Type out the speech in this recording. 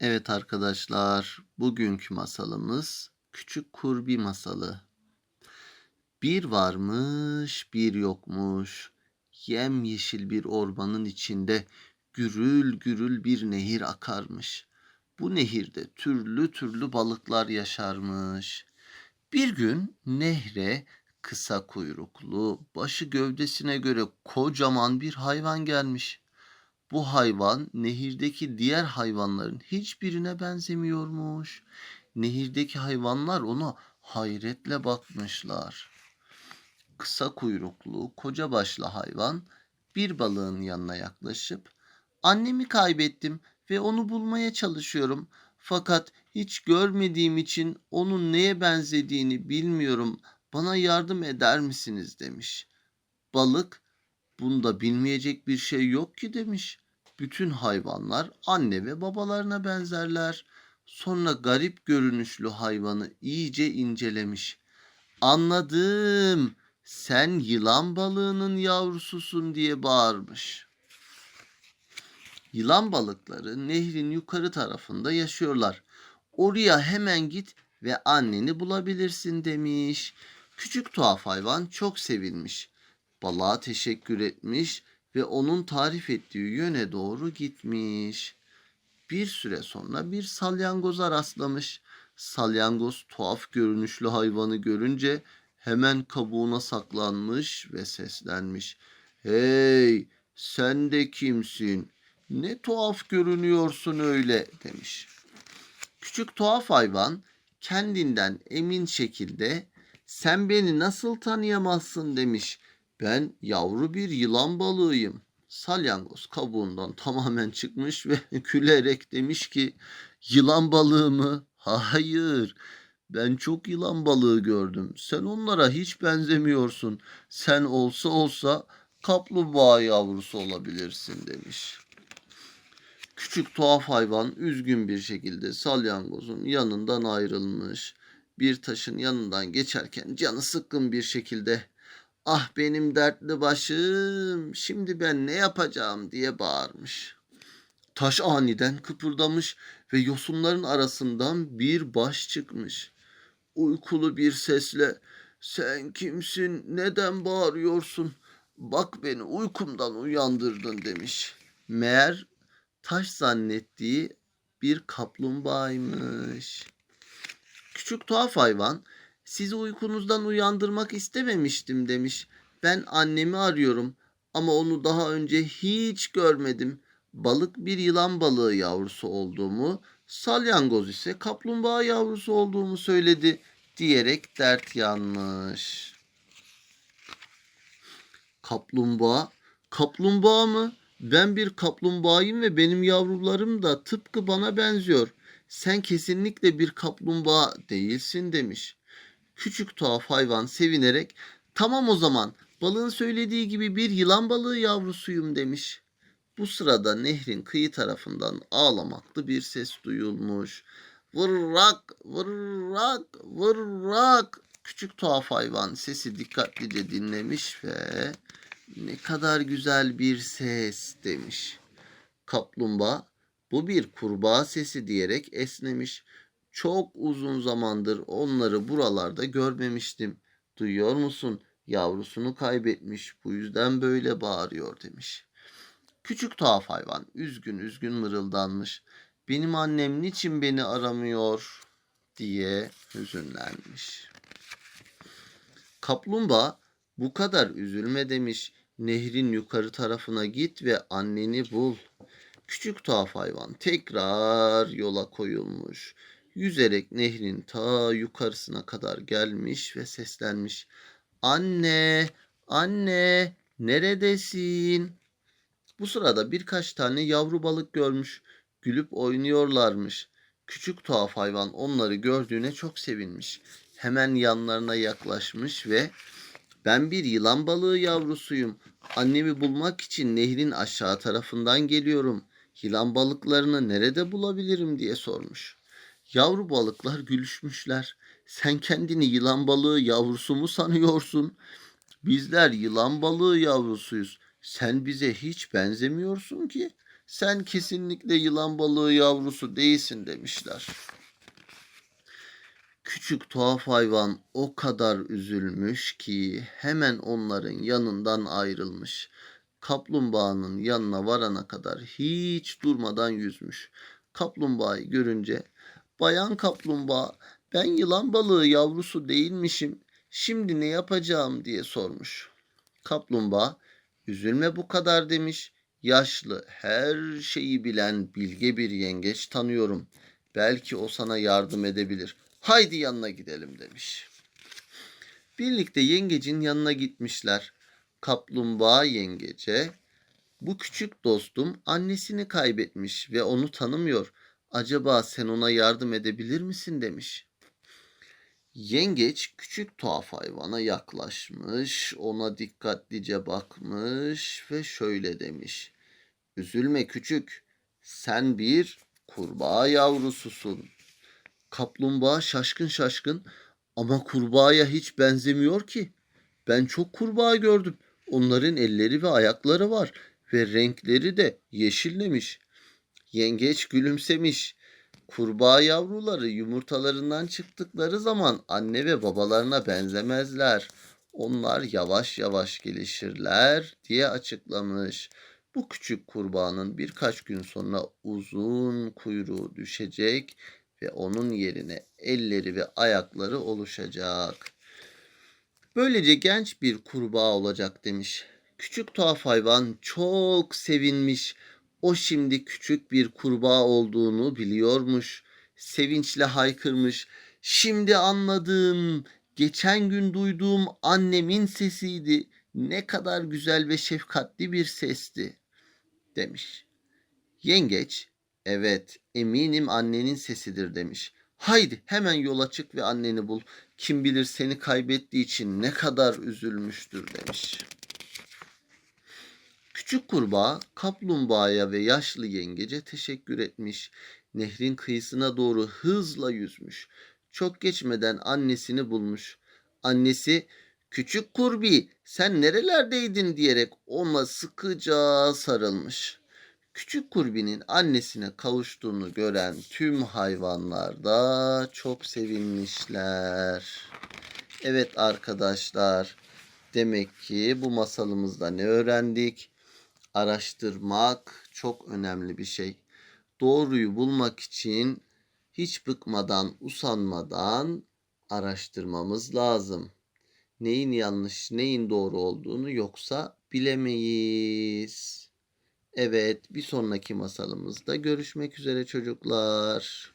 Evet arkadaşlar, bugünkü masalımız Küçük Kurbi Masalı. Bir varmış, bir yokmuş. Yemyeşil bir ormanın içinde gürül gürül bir nehir akarmış. Bu nehirde türlü türlü balıklar yaşarmış. Bir gün nehre kısa kuyruklu, başı gövdesine göre kocaman bir hayvan gelmiş. Bu hayvan nehirdeki diğer hayvanların hiçbirine benzemiyormuş. Nehirdeki hayvanlar ona hayretle bakmışlar. Kısa kuyruklu, koca başlı hayvan bir balığın yanına yaklaşıp "Annemi kaybettim ve onu bulmaya çalışıyorum. Fakat hiç görmediğim için onun neye benzediğini bilmiyorum. Bana yardım eder misiniz?" demiş. Balık Bunda bilmeyecek bir şey yok ki demiş. Bütün hayvanlar anne ve babalarına benzerler. Sonra garip görünüşlü hayvanı iyice incelemiş. Anladım. Sen yılan balığının yavrususun diye bağırmış. Yılan balıkları nehrin yukarı tarafında yaşıyorlar. Oraya hemen git ve anneni bulabilirsin demiş. Küçük tuhaf hayvan çok sevinmiş. Balığa teşekkür etmiş ve onun tarif ettiği yöne doğru gitmiş. Bir süre sonra bir salyangoza rastlamış. Salyangoz tuhaf görünüşlü hayvanı görünce hemen kabuğuna saklanmış ve seslenmiş. Hey sen de kimsin? Ne tuhaf görünüyorsun öyle demiş. Küçük tuhaf hayvan kendinden emin şekilde sen beni nasıl tanıyamazsın demiş. Ben yavru bir yılan balığıyım. Salyangoz kabuğundan tamamen çıkmış ve gülerek demiş ki yılan balığı mı? Hayır. Ben çok yılan balığı gördüm. Sen onlara hiç benzemiyorsun. Sen olsa olsa kaplumbağa yavrusu olabilirsin demiş. Küçük tuhaf hayvan üzgün bir şekilde salyangozun yanından ayrılmış. Bir taşın yanından geçerken canı sıkkın bir şekilde Ah benim dertli başım, şimdi ben ne yapacağım diye bağırmış. Taş aniden kıpırdamış ve yosunların arasından bir baş çıkmış. Uykulu bir sesle sen kimsin, neden bağırıyorsun? Bak beni uykumdan uyandırdın demiş. Meğer taş zannettiği bir kaplumbağaymış. Küçük tuhaf hayvan sizi uykunuzdan uyandırmak istememiştim demiş. Ben annemi arıyorum ama onu daha önce hiç görmedim. Balık bir yılan balığı yavrusu olduğumu, salyangoz ise kaplumbağa yavrusu olduğumu söyledi diyerek dert yanmış. Kaplumbağa, kaplumbağa mı? Ben bir kaplumbağayım ve benim yavrularım da tıpkı bana benziyor. Sen kesinlikle bir kaplumbağa değilsin demiş. Küçük tuhaf hayvan sevinerek tamam o zaman balığın söylediği gibi bir yılan balığı yavrusuyum demiş. Bu sırada nehrin kıyı tarafından ağlamaklı bir ses duyulmuş. Vırrak, vırrak, vırrak. Küçük tuhaf hayvan sesi dikkatlice dinlemiş ve ne kadar güzel bir ses demiş. Kaplumbağa bu bir kurbağa sesi diyerek esnemiş. Çok uzun zamandır onları buralarda görmemiştim. Duyuyor musun? Yavrusunu kaybetmiş. Bu yüzden böyle bağırıyor demiş. Küçük tuhaf hayvan üzgün üzgün mırıldanmış. Benim annem niçin beni aramıyor diye hüzünlenmiş. Kaplumbağa bu kadar üzülme demiş. Nehrin yukarı tarafına git ve anneni bul. Küçük tuhaf hayvan tekrar yola koyulmuş yüzerek nehrin ta yukarısına kadar gelmiş ve seslenmiş. Anne, anne, neredesin? Bu sırada birkaç tane yavru balık görmüş, gülüp oynuyorlarmış. Küçük tuhaf hayvan onları gördüğüne çok sevinmiş. Hemen yanlarına yaklaşmış ve ben bir yılan balığı yavrusuyum. Annemi bulmak için nehrin aşağı tarafından geliyorum. Yılan balıklarını nerede bulabilirim diye sormuş. Yavru balıklar gülüşmüşler. Sen kendini yılan balığı yavrusu mu sanıyorsun? Bizler yılan balığı yavrusuyuz. Sen bize hiç benzemiyorsun ki. Sen kesinlikle yılan balığı yavrusu değilsin demişler. Küçük tuhaf hayvan o kadar üzülmüş ki hemen onların yanından ayrılmış. Kaplumbağanın yanına varana kadar hiç durmadan yüzmüş. Kaplumbağayı görünce Bayan kaplumbağa, ben yılan balığı yavrusu değilmişim. Şimdi ne yapacağım diye sormuş. Kaplumbağa, üzülme bu kadar demiş. Yaşlı, her şeyi bilen bilge bir yengeç tanıyorum. Belki o sana yardım edebilir. Haydi yanına gidelim demiş. Birlikte yengecin yanına gitmişler. Kaplumbağa yengece, bu küçük dostum annesini kaybetmiş ve onu tanımıyor. Acaba sen ona yardım edebilir misin demiş. Yengeç küçük tuhaf hayvana yaklaşmış, ona dikkatlice bakmış ve şöyle demiş. Üzülme küçük, sen bir kurbağa yavrususun. Kaplumbağa şaşkın şaşkın ama kurbağaya hiç benzemiyor ki. Ben çok kurbağa gördüm. Onların elleri ve ayakları var ve renkleri de yeşillemiş. Yengeç gülümsemiş. Kurbağa yavruları yumurtalarından çıktıkları zaman anne ve babalarına benzemezler. Onlar yavaş yavaş gelişirler diye açıklamış. Bu küçük kurbağanın birkaç gün sonra uzun kuyruğu düşecek ve onun yerine elleri ve ayakları oluşacak. Böylece genç bir kurbağa olacak demiş. Küçük tuhaf hayvan çok sevinmiş. O şimdi küçük bir kurbağa olduğunu biliyormuş. Sevinçle haykırmış. Şimdi anladım. Geçen gün duyduğum annemin sesiydi. Ne kadar güzel ve şefkatli bir sesti demiş. Yengeç, evet eminim annenin sesidir demiş. Haydi hemen yola çık ve anneni bul. Kim bilir seni kaybettiği için ne kadar üzülmüştür demiş. Küçük kurbağa kaplumbağaya ve yaşlı yengece teşekkür etmiş. Nehrin kıyısına doğru hızla yüzmüş. Çok geçmeden annesini bulmuş. Annesi küçük kurbi sen nerelerdeydin diyerek ona sıkıca sarılmış. Küçük kurbinin annesine kavuştuğunu gören tüm hayvanlar da çok sevinmişler. Evet arkadaşlar, demek ki bu masalımızda ne öğrendik? Araştırmak çok önemli bir şey. Doğruyu bulmak için hiç bıkmadan, usanmadan araştırmamız lazım. Neyin yanlış, neyin doğru olduğunu yoksa bilemeyiz. Evet, bir sonraki masalımızda görüşmek üzere çocuklar.